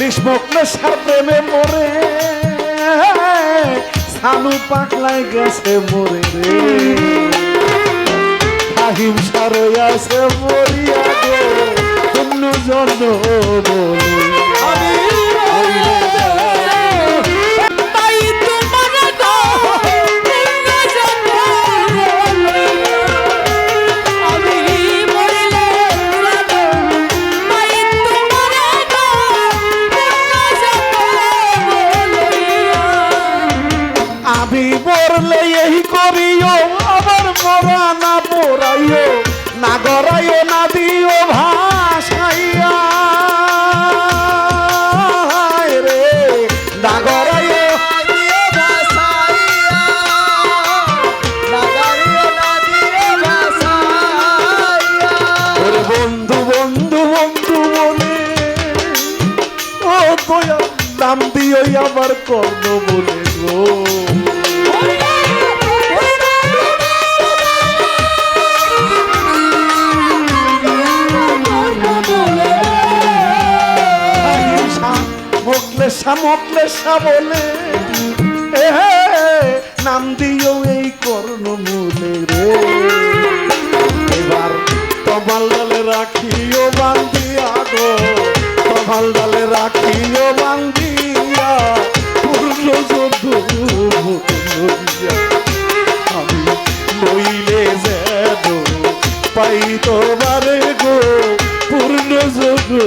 মোকলে সাথে মরে। সানু পাকলাই গেছে মরে রে। আহিম সারে আছে মরিয়া গো অন্য জন্য বলি। আমি মরলে এই করিও, আবার মরা না পড়াইও না গড়াইও, না দিও ভাসাইয়া রে, না গড়াইও আমার কর্ণ মোকলেশা বলে নাম দিও এই কর্ণ মূলে রে। এবার তমাল ডালে রাখিও বান্ধিয়া গো তমাল ডালে রাখিও বান্ধিয়া পূর্ণ যদু আমি লইলে যেন পাই তোমারে গো, পূর্ণ যদু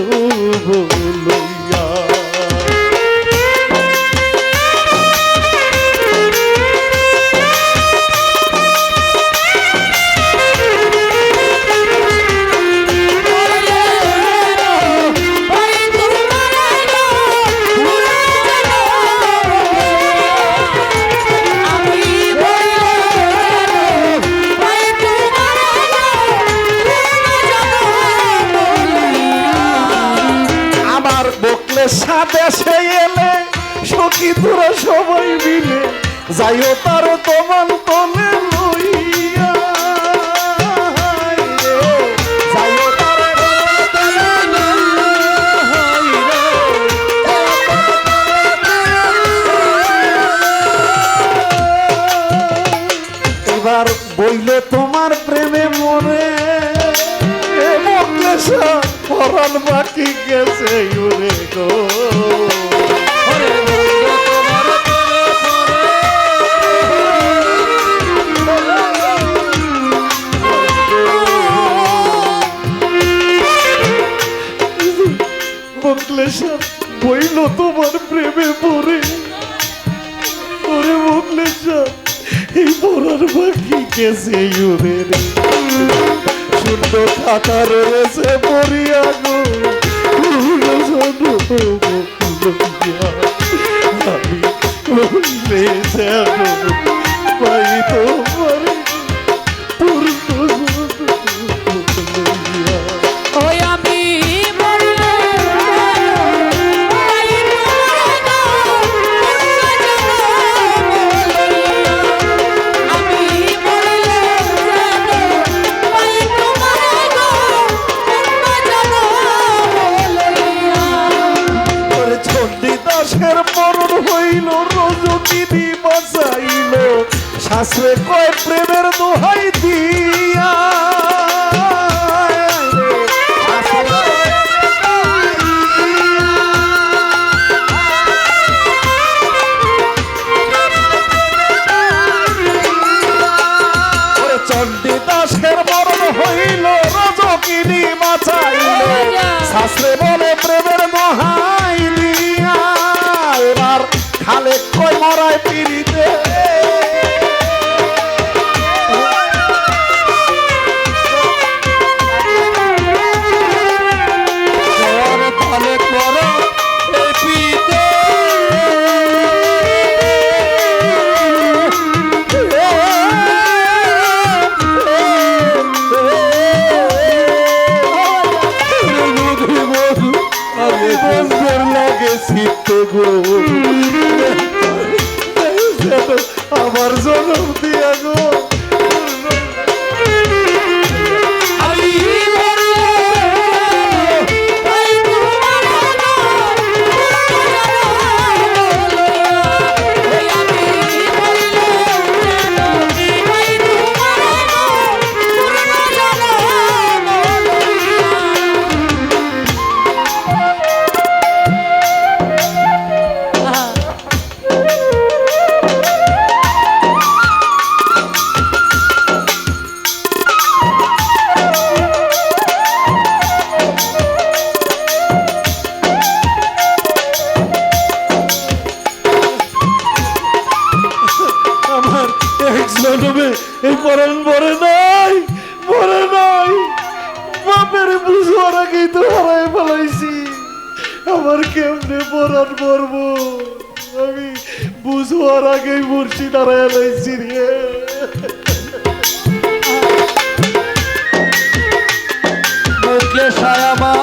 সে এলে সখী তোরা সবাই মিলে, যাইও তার তোমার তলে লইয়া। এবার তোমার প্রেমে মরে, এ মকলেশা পরাণ বাকি গেছে উরে গো। মকলেশা বইল তোমার প্রেমে পড়ে। ওরে মকলেশা এই পড়ার বাকি গেছে উরে রে। শূন্য খাতা রয়েছে পড়িয়া গো। আমি পাই তোমার রজকিনী বাঁচাইল শাস্ত্রে কয় প্রেমের দোহাই দিয়া মরায় পিড়িতে। আমার জনম দিয়া গো। বুঝবার আগেই তো হারাই ফেলাইছি। আমার কেমনে পরাণ করব আমি বুঝবার আগেই মুর্শি দাঁড়ায় লাইছি রে। মুখে সায়ামা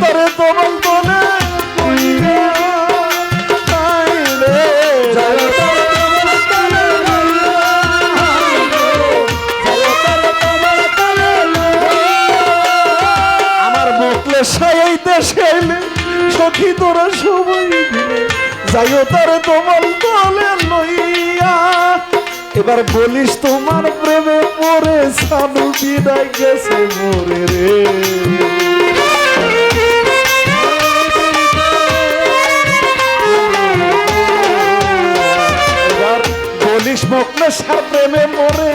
তোমার তলে লইয়া। আমার মুখলে সাই দেশে সখী তোরা সবাই যাইও তারে তোমার তলে লইয়া। এবার বলিস তোমার প্রেমে পড়ে, সানু বিদায় গেছে মোরে রে। সার প্রেমে মরে।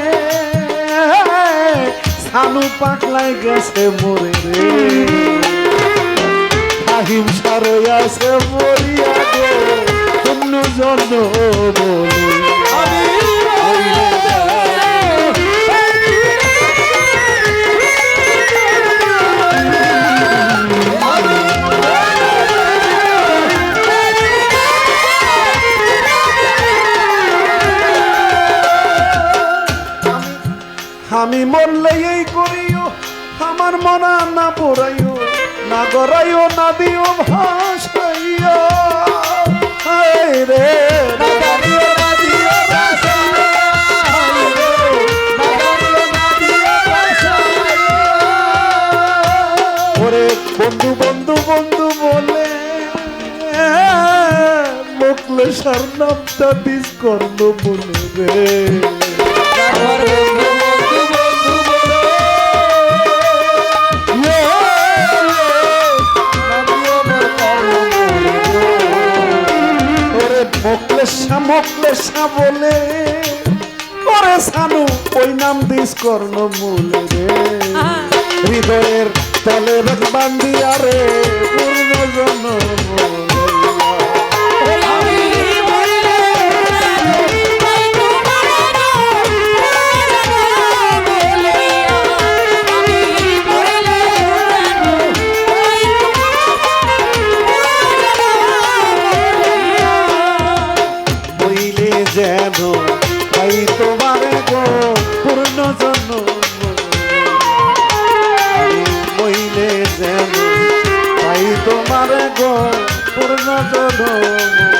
সানু পাকলাই গেছে মরে রে। আহিম সারে আছে মরিয়া গো অন্য জন্য বলে। আমার মনা না পড়াইও, না গড়াইও, না দিও ভাসাইয়া রে বন্ধু বন্ধু বন্ধু বলে মুখলে সার নামটা দিস কর্ণ বলে রে। মোকলেশা সাবলে করে সানু ওই নাম দিস কর্ণ মূলে রে হৃদয়ের তলে বান্দিয়া রে পূর্ণ জন্ম যেন তাই তোমার গো পূর্ণ জন্ম। বইলে যেন তাই তোমার গো পূর্ণ জন্ম।